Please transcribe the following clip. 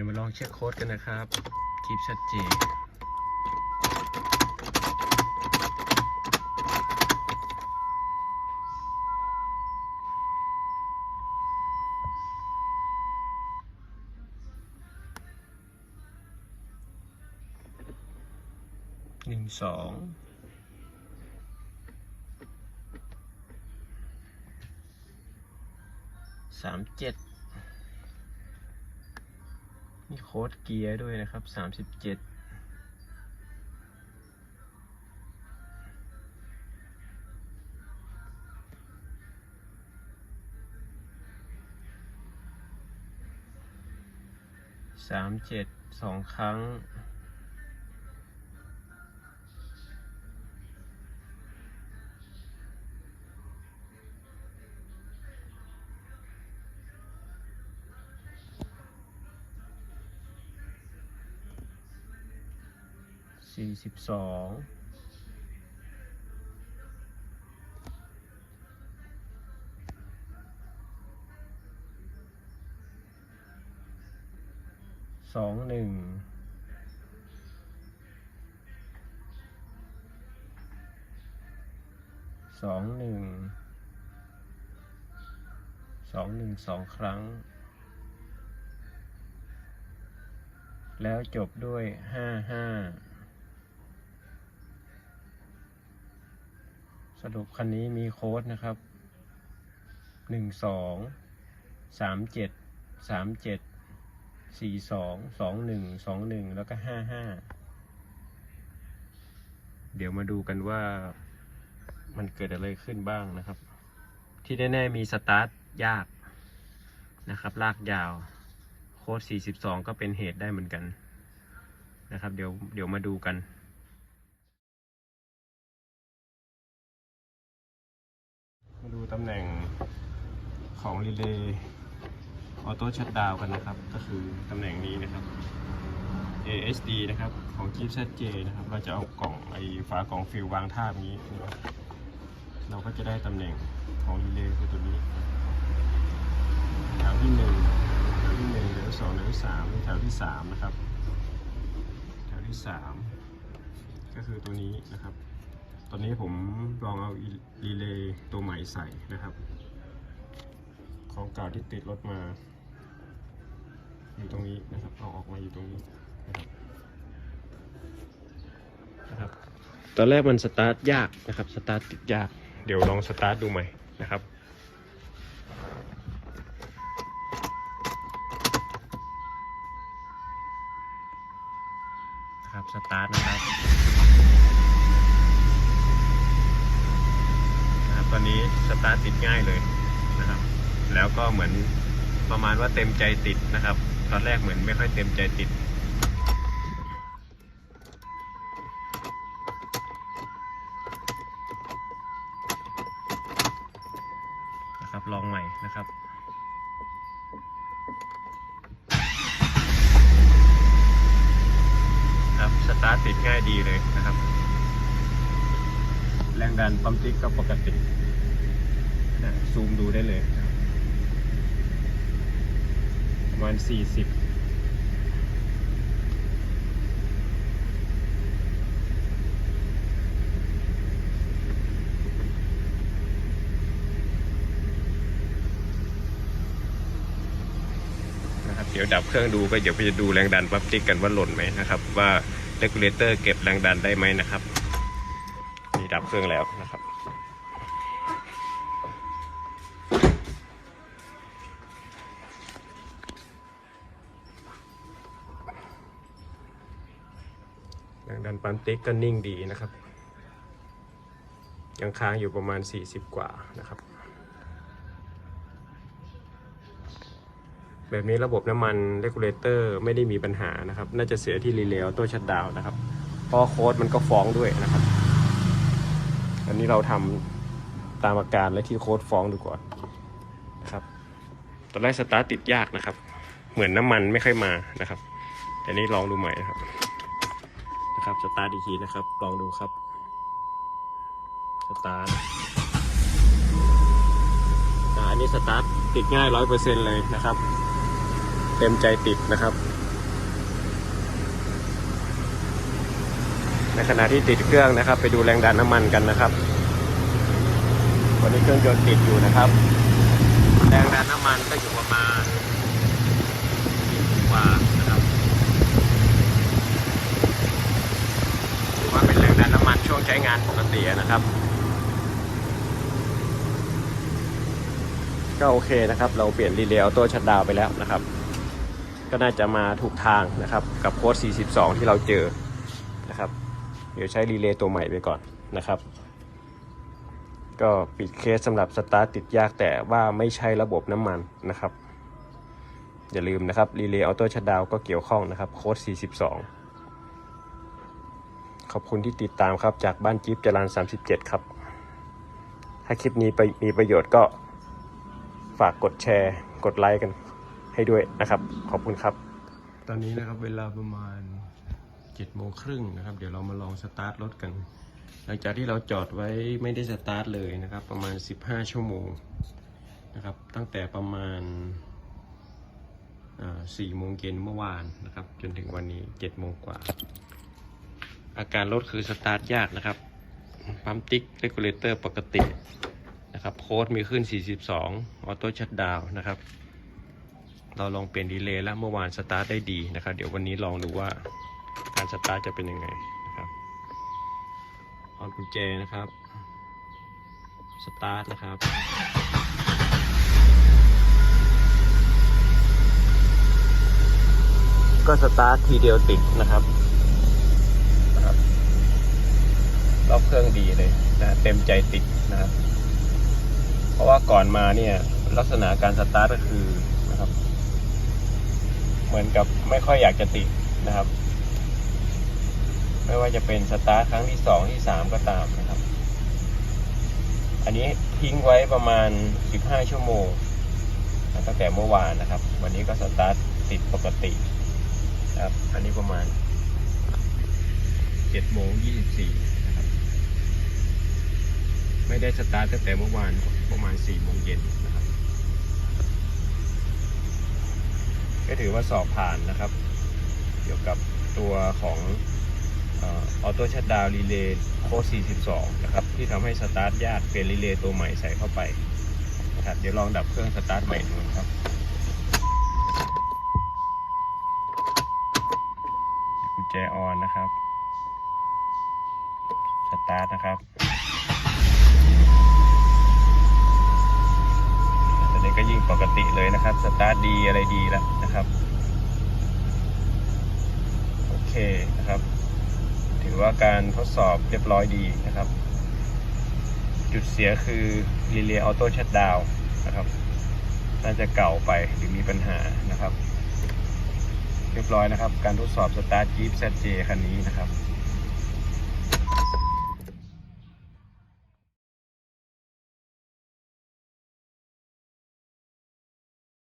ดี๋ยวมาลองเช็คโค้ดกันนะครับ คลิปชัดเจนหนึ่งสองสามเจ็ด มีโค้ดเกียร์ด้วยนะครับสามสิบเจ็ดสามเจ็ดสองครั้ง สี่สิบสองสองหนึ่งสองหนึ่งสองหนึ่งสองครั้ง แล้วจบด้วยห้าห้า สรุปคันนี้มีโค้ดนะครับ หนึ่งสอง สามเจ็ด สามเจ็ด สี่สอง สองหนึ่ง สองหนึ่ง แล้วก็ห้าห้า เดี๋ยวมาดูกันว่ามันเกิดอะไรขึ้นบ้างนะครับ ที่แน่ๆมีสตาร์ทยากนะครับ ลากยาว โค้ด42 ก็เป็นเหตุได้เหมือนกันนะครับ เดี๋ยวเดี๋ยวมาดูกัน ตำแหน่งของรีเลย์ออโต้ชัดดาวกันนะครับ ก็คือตำแหน่งนี้นะครับ ASD นะครับ ของ Jeep ZJ นะครับ เราจะเอากล่องไอ้ฝากล่องฟิลวางท่าบนี้นะครับเราก็จะได้ตำแหน่งของรีเลย์คือตัวนี้แถวที่หนึ่งแถวที่หนึ่งแถวที่สองแถวที่สามแถวที่สามนะครับ แถวที่สามก็คือตัวนี้นะครับ ตอนนี้ผมลองเอารีเล ย์ตัวใส่นะครับ ของเก่าที่ติดรถมา อยู่ตรงนี้นะครับเอาออกมาอยู่ตรงนี้นะครับตอนแรกมันสตาร์ทยากนะครับสตาร์ทติดยาก เดี๋ยวลองสตาร์ทดูใหม่นะครับครับสตาร์ทนะครับนะครับ ตอนนี้สตาร์ทติดง่ายเลยนะครับ แล้วก็เหมือนประมาณว่าเต็มใจติดนะครับ ตอนแรกเหมือนไม่ค่อยเต็มใจติดนะครับลองใหม่นะครับครับสตาร์ทติดง่ายดีเลยนะครับ แรงดันปั๊มติ๊กก็ปกตินะซูมดูได้เลยนะครับประมาณ 40นะครับเดี๋ยวดับเครื่องดูก็เดี๋ยวไปจะดูแรงดันปั๊มติ๊กกันว่าหล่นไหมนะครับ ว่าเรกูเลเตอร์เก็บแรงดันได้ไหมนะครับ ดับเครื่องแล้วนะครับแรงดันปั๊มติ๊กก็นิ่งดีนะครับ ยังค้างอยู่ประมาณ 40 กว่านะครับ แบบนี้ระบบน้ำมันเ e กูเลเตอร์ไม่ได้มีปัญหานะครับ น่าจะเสียที่รีเลย์ออโต้ชัดดาวน์นะครับเพราะโค้ดมันก็ฟ้องด้วยนะครับ อันนี้เราทำตามอาการและที่โค้ดฟ้องดูก่อนนะครับ ตอนแรกสตาร์ทติดยากนะครับ เหมือนน้ำมันไม่ค่อยมานะครับแต่นี้ลองดูใหม่นะครับนะครับสตาร์ทอีกทีนะครับ ลองดูครับสตาร์ทอันนี้สตาร์ทติดง่ายร้อยเปอร์เซ็นเลยนะครับ เต็มใจติดนะครับ ในขณะที่ติดเครื่องนะครับ ไปดูแรงดันน้ำมันกันนะครับวันนี้เครื่องยนต์ติดอยู่นะครับ แรงดันน้ำมันก็อยู่ประมาณกว่านะครับถือว่าเป็นแรงดันน้ำมันช่วงใช้งานปกตินะครับ ก็โอเคนะครับ เราเปลี่ยนรีเลย์ออโต้ชัดดาวไปแล้วนะครับ ก็น่าจะมาถูกทางนะครับ กับโค้ด42 ที่เราเจอนะครับ ดี๋ยวใช้รีเลย์ตัวใหม่ไปก่อนนะครับ ก็ปิดเคสสำหรับสตาร์ทติดยากแต่ว่าไม่ใช่ระบบน้ำมันนะครับ อย่าลืมนะครับรีเลย์ออโต้ชัดดาวก็เกี่ยวข้องนะครับโค้ด 42 ขอบคุณที่ติดตามครับจากบ้านจิ๊บจรัน37 ครับ ถ้าคลิปนี้ไปมีประโยชน์ก็ฝากกดแชร์กดไลค์กันให้ด้วยนะครับ ขอบคุณครับ ตอนนี้นะครับเวลาประมาณ 7โมงครึ่งนะครับ เดี๋ยวเรามาลองสตาร์ทรถกัน หลังจากที่เราจอดไว้ไม่ได้สตาร์ทเลยนะครับ ประมาณ 15 ชั่วโมงนะครับ ตั้งแต่ประมาณ4โมงเย็นเมื่อวานนะครับ จนถึงวันนี้7โมงกว่า อาการรถคือสตาร์ทยากนะครับปั๊มติ๊กเรกูเลเตอร์ปกตินะครับโค้ดมีขึ้น 42 ออโต้ชัดดาวนะครับ เราลองเปลี่ยนดีเลย์แล้วเมื่อวานสตาร์ทได้ดีนะครับ เดี๋ยววันนี้ลองดูว่า การสตาร์ทจะเป็นยังไงนะครับออนกุญแจนะครับ สตาร์ทนะครับก็สตาร์ททีเดียวติดนะครับนะครับล็อกเครื่องดีเลยนะเต็มใจติดนะครับ เพราะว่าก่อนมาเนี่ยลักษณะการสตาร์ทก็คือนะครับ เหมือนกับไม่ค่อยอยากจะติดนะครับ ไม่ว่าจะเป็นสตาร์ทครั้งที่สองที่สามก็ตามนะครับ อันนี้ทิ้งไว้ประมาณ 15 ชั่วโมงตั้งแต่เมื่อวานนะครับ วันนี้ก็สตาร์ทติดปกติครับ อันนี้ประมาณ7โมง24นะครับ ไม่ได้สตาร์ทตั้งแต่เมื่อวานประมาณ4โมงเย็นนะครับ ก็ถือว่าสอบผ่านนะครับ เกี่ยวกับตัวของ ออโต้ชัดดาวรีเลย์โค้ด42 นะครับ ที่ทำให้สตาร์ทยากเปลี่ยนรีเลย์ตัวใหม่ใส่เข้าไปนะครับเดี๋ยวลองดับเครื่องสตาร์ทใหม่ดูนะครับกุญแจออนนะครับ สตาร์ทนะครับตอนนี้ก็ยิ่งปกติเลยนะครับ สตาร์ทดีอะไรดีแล้วนะครับ โอเคนะครับ อว่าการทดสอบเรียบร้อยดีนะครับ จุดเสียคือรีเลย์ออโต้ชัดดาวนะครับ น่าจะเก่าไปหรือมีปัญหานะครับ เรียบร้อยนะครับ การทดสอบสตาร์ทจี p แซเจคันนี้นะครับ